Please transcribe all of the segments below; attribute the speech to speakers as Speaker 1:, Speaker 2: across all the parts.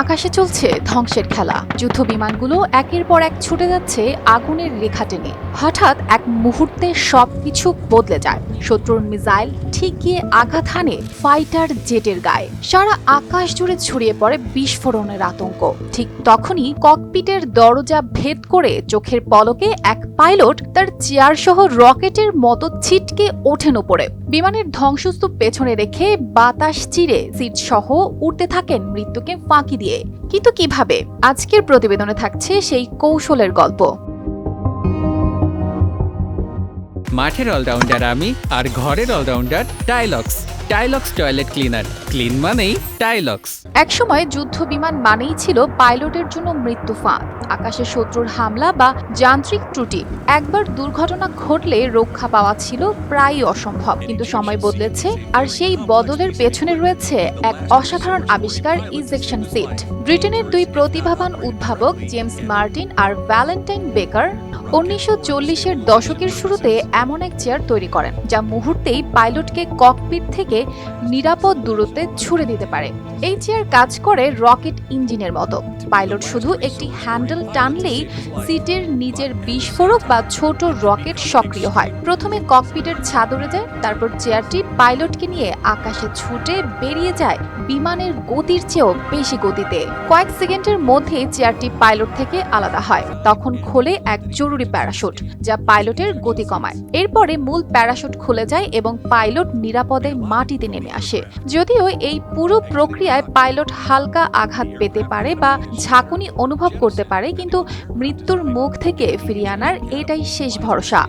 Speaker 1: আকাশে চলছে ধ্বংসের খেলা। যুদ্ধ বিমানগুলো একের পর এক ছুটে যাচ্ছে আগুনের রেখা টেনে। হঠাৎ এক মুহূর্তে সবকিছু বদলে যায়। শত্রুর মিসাইল ঠিক গিয়ে আঘাত হানে ফাইটার জেটের গায়ে। সারা আকাশ জুড়ে ছড়িয়ে পড়ে বিস্ফোরণের আতঙ্ক। ঠিক তখনই ককপিটের দরজা ভেদ করে চোখের পলকে এক পাইলট তার চেয়ার সহ রকেটের মতো ছিটকে ওঠেন ওপরে। বিমানের ধ্বংসস্তূপ পেছনে রেখে বাতাস চিরে সিট সহ উঠতে থাকেন মৃত্যুকে ফাঁকি দিয়ে। কিন্তু কীভাবে? আজকের প্রতিবেদনে থাকছে সেই কৌশলের গল্প।
Speaker 2: মাঠের অলরাউন্ডার আমি আর ঘরের allrounder Tilex Tilex toilet cleaner clean মানেই টাইলক্স
Speaker 1: একসময় যুদ্ধ বিমান মানেই ছিল পাইলটের জন্য মৃত্যু ফাঁদ। আকাশে শত্রুর হামলা বা যান্ত্রিক ত্রুটি। একবার দুর্ঘটনা ঘটলে রক্ষা পাওয়া ছিল প্রায়ই অসম্ভব। কিন্তু সময় বদলেছে আর সেই বদলের পেছনে রয়েছে এক অসাধারণ আবিষ্কার ইজেকশন সিট ব্রিটেনের দুই প্রতিভাবান উদ্ভাবক জেমস মার্টিন আর ভ্যালেন্টাইন বেকার উনিশশো চল্লিশের দশকের শুরুতে এমন এক চেয়ার তৈরি করেন, যা মুহূর্তেই পাইলটকে ককপিট থেকে নিরাপদ দূরত্বে ছুড়ে দিতে পারে। এই চেয়ার কাজ করে রকেট ইঞ্জিনের মতো। পাইলট শুধু একটি হ্যান্ডেল টানলেই সিটের নিজের বিস্ফোরক বা ছোট রকেট সক্রিয় হয়। প্রথমে ককপিটের ছাদ উড়ে যায়, তারপর চেয়ারটি পাইলটকে নিয়ে আকাশে ছুটে বেরিয়ে যায়। বিমানের গতির চেয়েও বেশি গতিতে। কয়েক সেকেন্ডের মধ্যেই চেয়ারটি পাইলট থেকে আলাদা হয়। তখন খোলে এক জরুরি প্যারাশুট, যা পাইলটের গতি কমায়। এরপরে মূল প্যারাশুট খুলে যায় এবং পাইলট নিরাপদে মাটিতে নেমে আসে। যদিও এই পুরো প্রক্রিয়ায় পাইলট হালকা আঘাত পেতে পারে বা ঝাঁকুনি অনুভব করতে পারে, কিন্তু মৃত্যুর মুখ থেকে ফিরিয়ে আনার এটাই শেষ ভরসা।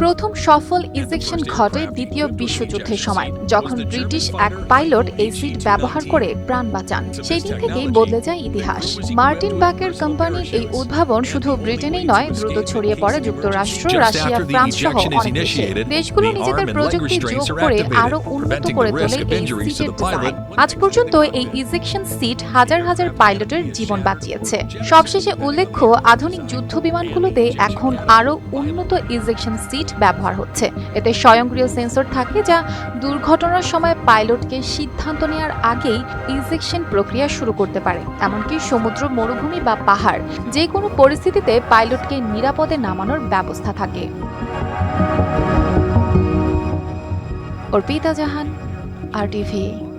Speaker 1: প্রথম সফল ইজেকশন ঘটে দ্বিতীয় বিশ্বযুদ্ধের সময় যখন ব্রিটিশ এক পাইলট এই সিট ব্যবহার করে প্রাণ বাঁচান। সেই দিন থেকেই বদলে যায় ইতিহাস। মার্টিন ব্যাকের কোম্পানির এই উদ্ভাবন শুধু ব্রিটেনেই নয় দ্রুত ছড়িয়ে পড়ে যুক্তরাষ্ট্র রাশিয়া ফ্রান্স সহ অনেক দেশে। দেশগুলো নিজেদের প্রযুক্তি যোগ করে আরও উন্নত করে তোলে এই সিটের ডিজাইন আজ পর্যন্ত এই ইজেকশন সিট হাজার হাজার পাইলটের জীবন বাঁচিয়েছে। সবশেষে উল্লেখ্য আধুনিক যুদ্ধ বিমানগুলোতে এখন আরও উন্নত ইজেকশন সিট ব্যবহার হচ্ছে। এতে স্বয়ংক্রিয় সেন্সর থাকে যা দুর্ঘটনার সময় পাইলটকে সিদ্ধান্ত নেওয়ার আগেই ইজেকশন প্রক্রিয়া শুরু করতে পারে। এমনকি সমুদ্র, মরুভূমি বা পাহাড় যে কোনো পরিস্থিতিতে পাইলটকে নিরাপদে নামানোর ব্যবস্থা থাকে। অর্পিতা জাহান, আর টিভি